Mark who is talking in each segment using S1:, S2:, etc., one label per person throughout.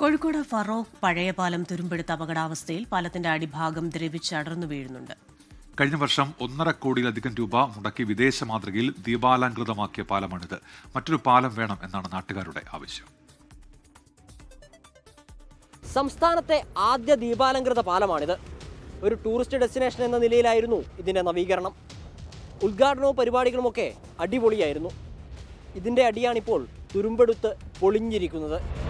S1: കോഴിക്കോട് ഫറോക്ക് പഴയ പാലം തുരുമ്പെടുത്ത അപകടാവസ്ഥയിൽ പാലത്തിന്റെ അടിഭാഗം ദ്രവിച്ചടർന്നു വീഴുന്നുണ്ട്.
S2: കഴിഞ്ഞ വർഷം ഒന്നര കോടിയിലധികം രൂപ മുടക്കി വിദേശ മാതൃകയിൽ ദീപാലങ്കൃതമാക്കിയ പാലമാണിത്. മറ്റൊരു പാലം വേണം എന്നാണ് നാട്ടുകാരുടെ ആവശ്യം.
S3: സംസ്ഥാനത്തെ ആദ്യ ദീപാലങ്കൃത പാലമാണിത്. ഒരു ടൂറിസ്റ്റ് ഡെസ്റ്റിനേഷൻ എന്ന നിലയിലായിരുന്നു ഇതിന്റെ നവീകരണം. ഉദ്ഘാടനവും പരിപാടികളുമൊക്കെ അടിപൊളിയായിരുന്നു. ഇതിന്റെ അടിയാണിപ്പോൾ തുരുമ്പെടുത്ത് പൊളിഞ്ഞിരിക്കുന്നത്.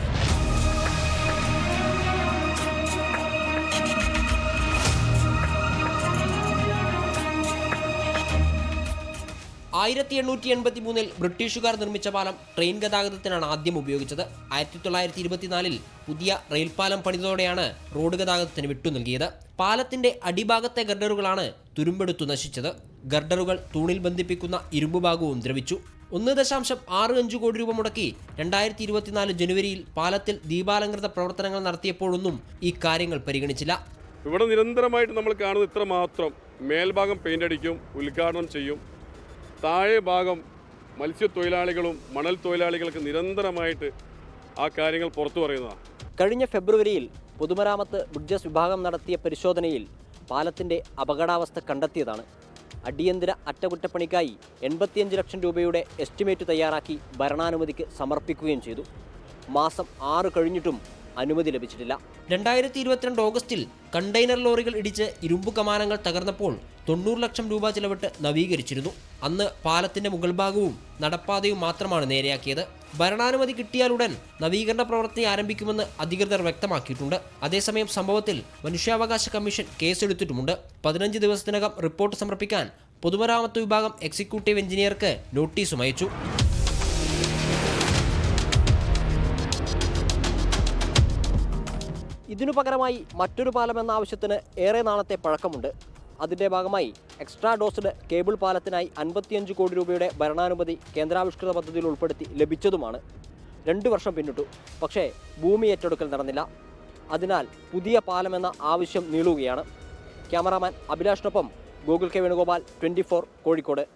S3: ആയിരത്തി എണ്ണൂറ്റി എൺപത്തി മൂന്നിൽ ബ്രിട്ടീഷുകാർ നിർമ്മിച്ച പാലം ട്രെയിൻ ഗതാഗതത്തിനാണ് ആദ്യം ഉപയോഗിച്ചത്. ആയിരത്തി തൊള്ളായിരത്തി ഇരുപത്തിനാലിൽ പുതിയ റെയിൽപാലം പണിതോടെയാണ് റോഡ് ഗതാഗതത്തിന് വിട്ടു നൽകിയത്. പാലത്തിന്റെ അടിഭാഗത്തെ ഗർഡറുകളാണ് തുരുമ്പെടുത്തു നശിച്ചത്. ഗർഡറുകൾ തൂണിൽ ബന്ധിപ്പിക്കുന്ന ഇരുമ്പ് ഭാഗവും ദ്രവിച്ചു. ഒന്ന് ദശാംശം ആറ് അഞ്ച് കോടി രൂപ മുടക്കി രണ്ടായിരത്തി ഇരുപത്തിനാല് ജനുവരിയിൽ പാലത്തിൽ ദീപാലങ്കൃത പ്രവർത്തനങ്ങൾ നടത്തിയപ്പോഴൊന്നും ഈ കാര്യങ്ങൾ പരിഗണിച്ചില്ല.
S4: ഇവിടെ നിരന്തരമായിട്ട് നമ്മൾ കാണുന്നത് ഇത്ര മാത്രം മേൽഭാഗം പെയിന്റ് അടിക്കും ഉദ്ഘാടനം ചെയ്യും. താഴെ ഭാഗം മത്സ്യത്തൊഴിലാളികളും മണൽ തൊഴിലാളികൾക്ക് നിരന്തരമായിട്ട് ആ കാര്യങ്ങൾ പുറത്തു പറയുന്നതാണ്.
S3: കഴിഞ്ഞ ഫെബ്രുവരിയിൽ പൊതുമരാമത്ത് ബ്രിഡ്ജസ് വിഭാഗം നടത്തിയ പരിശോധനയിൽ പാലത്തിന്റെ അപകടാവസ്ഥ കണ്ടെത്തിയതാണ്. അടിയന്തര അറ്റകുറ്റപ്പണിക്കായി എൺപത്തിയഞ്ച് ലക്ഷം രൂപയുടെ എസ്റ്റിമേറ്റ് തയ്യാറാക്കി ഭരണാനുമതിക്ക് സമർപ്പിക്കുകയും ചെയ്തു. മാസം ആറ് കഴിഞ്ഞിട്ടും അനുമതി ലഭിച്ചിട്ടില്ല. രണ്ടായിരത്തി ഇരുപത്തിരണ്ട് ഓഗസ്റ്റിൽ കണ്ടെയ്നർ ലോറികൾ ഇടിച്ച് ഇരുമ്പു കമാനങ്ങൾ തകർന്നപ്പോൾ തൊണ്ണൂറ് ലക്ഷം രൂപ ചിലവിട്ട് നവീകരിച്ചിരുന്നു. അന്ന് പാലത്തിന്റെ മുകൾ ഭാഗവും നടപ്പാതയും മാത്രമാണ് നേരെയാക്കിയത്. ഭരണാനുമതി കിട്ടിയാലുടൻ നവീകരണ പ്രവൃത്തി ആരംഭിക്കുമെന്ന് അധികൃതർ വ്യക്തമാക്കിയിട്ടുണ്ട്. അതേസമയം സംഭവത്തിൽ മനുഷ്യാവകാശ കമ്മീഷൻ കേസെടുത്തിട്ടുമുണ്ട്. പതിനഞ്ച് ദിവസത്തിനകം റിപ്പോർട്ട് സമർപ്പിക്കാൻ പൊതുമരാമത്ത് വിഭാഗം എക്സിക്യൂട്ടീവ് എഞ്ചിനീയർക്ക് നോട്ടീസും അയച്ചു. ഇതിനു പകരമായി മറ്റൊരു പാലം എന്ന ആവശ്യത്തിന് ഏറെ നാളത്തെ പഴക്കമുണ്ട്. അതിന്റെ ഭാഗമായി എക്സ്ട്രാ ഡോസ്ഡ് കേബിൾ പാലത്തിനായി അൻപത്തിയഞ്ച് കോടി രൂപയുടെ ഭരണാനുമതി കേന്ദ്രാവിഷ്കൃത പദ്ധതിയിൽ ഉൾപ്പെടുത്തി ലഭിച്ചതുമാണ്. രണ്ടു വർഷം പിന്നിട്ടു. പക്ഷേ ഭൂമി ഏറ്റെടുക്കൽ നടന്നില്ല. അതിനാൽ പുതിയ പാലം എന്ന ആവശ്യം നീളുകയാണ്. Cameraman അഭിലാഷിനൊപ്പം Google K Venugopal twenty Kozhikode.